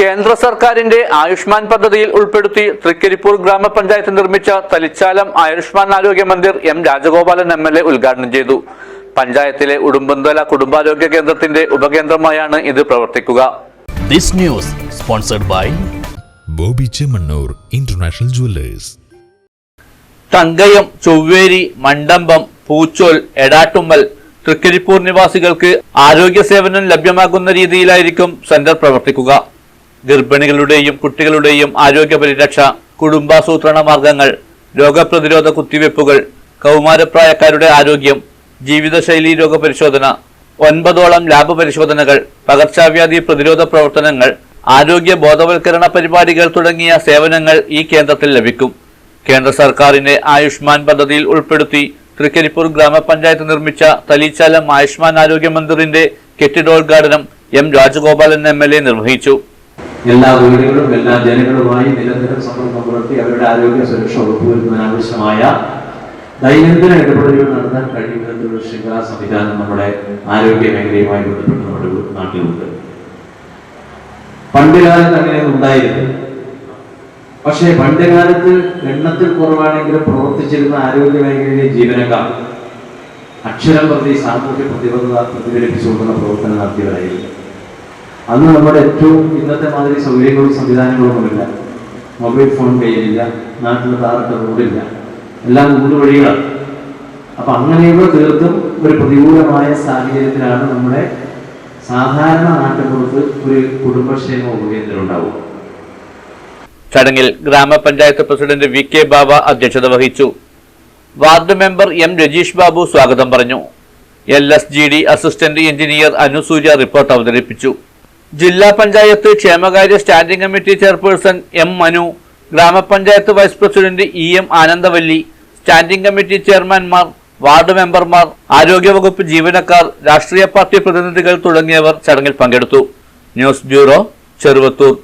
കേന്ദ്ര സർക്കാരിന്റെ ആയുഷ്മാൻ പദ്ധതിയിൽ ഉൾപ്പെടുത്തി തൃക്കരിപ്പൂർ ഗ്രാമപഞ്ചായത്ത് നിർമ്മിച്ച Thalichalam Ayushman Arogya Mandir M Rajagopalan M L A ഉദ്ഘാടനം ചെയ്തു. പഞ്ചായത്തിലെ ഉടുമ്പന്തല കുടുംബാരോഗ്യ കേന്ദ്രത്തിന്റെ ഉപകേന്ദ്രമായാണ് ഇത് പ്രവർത്തിക്കുക. This news sponsored by Boby Chemmanur international jewellers. Thankayam Chovveri Mandampam Poochol Edattummal Trikaripur നിവാസികൾക്ക് ആരോഗ്യ സേവനം ലഭ്യമാകുന്ന രീതിയിലായിരിക്കും സെന്റർ പ്രവർത്തിക്കുക. ഗർഭിണികളുടെയും കുട്ടികളുടെയും ആരോഗ്യ പരിരക്ഷ കുടുംബാസൂത്രണ മാർഗങ്ങൾ രോഗപ്രതിരോധ കുത്തിവയ്പ്പുകൾ കൗമാരപ്രായക്കാരുടെ ആരോഗ്യം ജീവിതശൈലി രോഗ പരിശോധന ഒൻപതോളം ലാബ് പരിശോധനകൾ പകർച്ചവ്യാധി പ്രതിരോധ പ്രവർത്തനങ്ങൾ ആരോഗ്യ ബോധവൽക്കരണ പരിപാടികൾ തുടങ്ങിയ സേവനങ്ങൾ ഈ കേന്ദ്രത്തിൽ ലഭിക്കും. കേന്ദ്ര സർക്കാരിന്റെ ആയുഷ്മാൻ പദ്ധതിയിൽ ഉൾപ്പെടുത്തി തൃക്കരിപ്പൂർ ഗ്രാമപഞ്ചായത്ത് നിർമ്മിച്ച തലീച്ചാലം ആയുഷ്മാൻ ആരോഗ്യ മന്ദിറിന്റെ കെട്ടിടോദ്ഘാടനം എം രാജഗോപാലൻ എ നിർവഹിച്ചു. എല്ലാ വീടുകളും എല്ലാ ജനങ്ങളുമായി നിരന്തരം സമ്പർക്കം പുലർത്തി അവരുടെ ആരോഗ്യ സുരക്ഷ ഉറപ്പുവരുത്തുന്നതിനാവശ്യമായ ദൈനംദിന ഇടപെടലുകൾ നടത്താൻ കഴിയുന്ന തരത്തിലുള്ള ശൃംഖലാ സംവിധാനം നമ്മുടെ ആരോഗ്യ മേഖലയുമായി ബന്ധപ്പെട്ട് നമ്മുടെ നാട്ടിലുണ്ട്. പണ്ടുകാലത്ത് അങ്ങനെ ഉണ്ടായിരുന്നു പക്ഷേ പണ്ടുകാലത്ത് എണ്ണത്തിൽ കുറവാണെങ്കിലും പ്രവർത്തിച്ചിരുന്ന ആരോഗ്യ മേഖലയിലെ ജീവനക്കാർ അക്ഷരം പ്രതി സാമൂഹ്യ പ്രതിബദ്ധത പ്രതിഫലിപ്പിച്ചുകൊണ്ടുള്ള പ്രവർത്തനം നടത്തിയവരായിരുന്നു. അന്ന് നമ്മുടെ ഏറ്റവും ഇന്നത്തെ മാതിരി സൗകര്യങ്ങളും സംവിധാനങ്ങളൊന്നുമില്ല മൊബൈൽ ഫോൺ കയ്യിലില്ല നാട്ടിൽ താറൊക്കെ റോഡില്ല എല്ലാം ഊട് വഴികളാണ്. അപ്പൊ അങ്ങനെയുള്ള തീർത്തും ഒരു പ്രതികൂലമായ സാഹചര്യത്തിലാണ് നമ്മുടെ സാധാരണ നാട്ടുപുറത്ത് ഒരു കുടുംബക്ഷേമ ഉപകേന്ദ്രം ഉണ്ടാവുക. ചടങ്ങിൽ ഗ്രാമപഞ്ചായത്ത് പ്രസിഡന്റ് വി കെ ബാബ അധ്യക്ഷത വഹിച്ചു. Ward member M Rajeesh Babu സ്വാഗതം പറഞ്ഞു. L S G D assistant engineer Anusurya report അവതരിപ്പിച്ചു. ജില്ലാ പഞ്ചായത്ത് ക്ഷേമകാര്യ standing committee chairperson M Manu ഗ്രാമപഞ്ചായത്ത് vice president E M Anandavalli standing committee ചെയർമാൻമാർ ward മെമ്പർമാർ ആരോഗ്യവകുപ്പ് ജീവനക്കാർ രാഷ്ട്രീയ പാർട്ടി പ്രതിനിധികൾ തുടങ്ങിയവർ ചടങ്ങിൽ പങ്കെടുത്തു. News bureau Cheruvathur.